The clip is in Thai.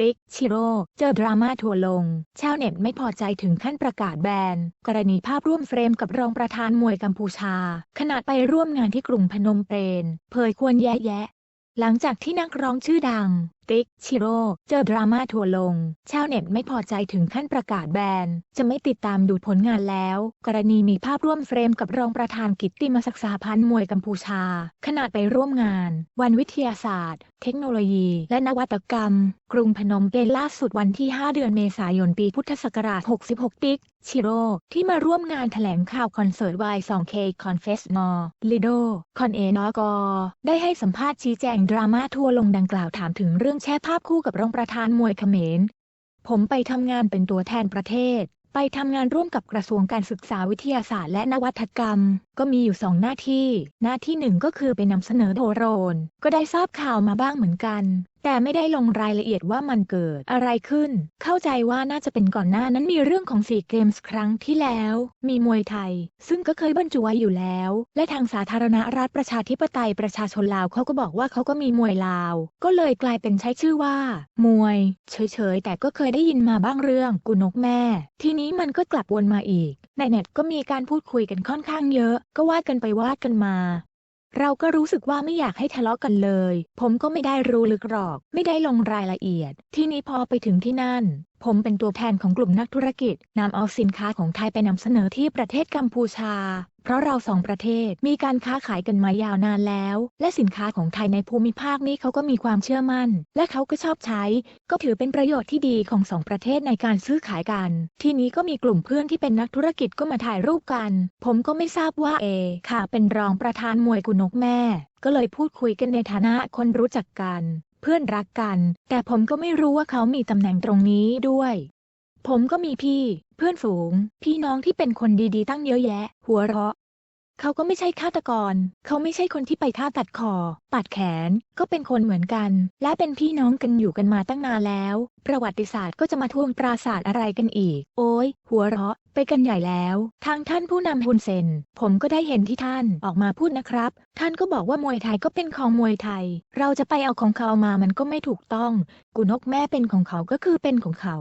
ติ๊กชิโร่เจอดราม่าทัวลง ชาวเน็ตไม่พอใจถึงขั้นประกาศแบน กรณีภาพร่วมเฟรมกับรองประธานมวยกัมพูชา ขณะไปร่วมงานที่กรุงพนมเปญเผยควรแยะแยะ หลังจากที่นักร้องชื่อดัง ติ๊กชิโร่เจอดราม่าทัวลง ชาวเน็ตไม่พอใจถึงขั้นประกาศแบน จะไม่ติดตามดูผลงานแล้ว กรณีมีภาพร่วมเฟรมกับรองประธานกิตติมศักดิ์สาพันธ์มวยกัมพูชาขณะไปร่วมงาน วันวิทยาศาสตร์ เทคโนโลยี และนวัตกรรม กรุงพนมเปญล่าสุดวันที่ 5 เดือนเมษายนปีพุทธศักราช 66 ติ๊กชิโร่ที่มาร่วมงานแถลงข่าวคอนเสิร์ต Y2K Confess n o Lido คอนเอนอกได้ให้สัมภาษณ์ชี้แจงดราม่าทัวลงดังกล่าวถามถึงเรื่องแชร์ภาพคู่กับรองประธานมวยเขมร ผมไปทำงานเป็นตัวแทนประเทศ ไปทำงานร่วมกับกระทรวงการศึกษาวิทยาศาสตร์และนวัตกรรม ก็มีอยู่สองหน้าที่ หน้าที่หนึ่งก็คือไปนำเสนอโดโรน ก็ได้ทราบข่าวมาบ้างเหมือนกัน แต่ไม่ได้ลงรายละเอียดว่ามันเกิดอะไรขึ้น เข้าใจว่าน่าจะเป็นก่อนหน้านั้นมีเรื่องของสีเกมส์ครั้งที่แล้ว มีมวยไทย ซึ่งก็เคยบรรจุไว้อยู่แล้ว และทางสาธารณรัฐประชาธิปไตยประชาชนลาวเขาก็บอกว่าเขาก็มีมวยลาว ก็เลยกลายเป็นใช้ชื่อว่า มวย เฉยๆ แต่ก็เคยได้ยินมาบ้างเรื่องกุนกแม่ ทีนี้มันก็กลับวนมาอีก ในเน็ตก็มีการพูดคุยกันค่อนข้างเยอะ ก็วาดกันไปวาดกันมา เราก็รู้สึกว่าไม่อยากให้ทะเลาะกันเลย ผมก็ไม่ได้รู้ลึกหรอก ไม่ได้ลงรายละเอียด ที่นี้พอไปถึงที่นั่น ผมเป็นตัวแทนของกลุ่มนักธุรกิจนำเอาสินค้าของไทยไปนำเสนอที่ประเทศกัมพูชา เพราะเราสองประเทศมีการค้าขายกันมายาวนานแล้ว และสินค้าของไทยในภูมิภาคนี้เขาก็มีความเชื่อมั่น และเขาก็ชอบใช้ ก็ถือเป็นประโยชน์ที่ดีของสองประเทศในการซื้อขายกัน ทีนี้ก็มีกลุ่มเพื่อนที่เป็นนักธุรกิจก็มาถ่ายรูปกัน ผมก็ไม่ทราบว่าเอ ค่ะ เป็นรองประธานมวยกุนกแม่ ก็เลยพูดคุยกันในฐานะคนรู้จักกัน เพื่อนรักกัน แต่ผมก็ไม่รู้ว่าเขามีตำแหน่งตรงนี้ด้วย ผมก็มีพี่ เพื่อนฝูง พี่น้องที่เป็นคนดีๆ ตั้งเยอะแยะ หัวเราะ เขาก็ไม่ใช่ฆาตกร เขาไม่ใช่คนที่ไปฆ่าตัดคอปัดแขน ก็เป็นคนเหมือนกัน และเป็นพี่น้องกันอยู่กันมาตั้งนานแล้ว ประวัติศาสตร์ก็จะมาทวงปราศาสตร์อะไรกันอีก โอ้ย หัวเราะ ไปกันใหญ่แล้ว ทางท่านผู้นำฮุนเซน ผมก็ได้เห็นที่ท่านออกมาพูดนะครับ ท่านก็บอกว่ามวยไทยก็เป็นของมวยไทย เราจะไปเอาของเขามามันก็ไม่ถูกต้อง กุนกแม่เป็นของเขาก็คือเป็นของเขา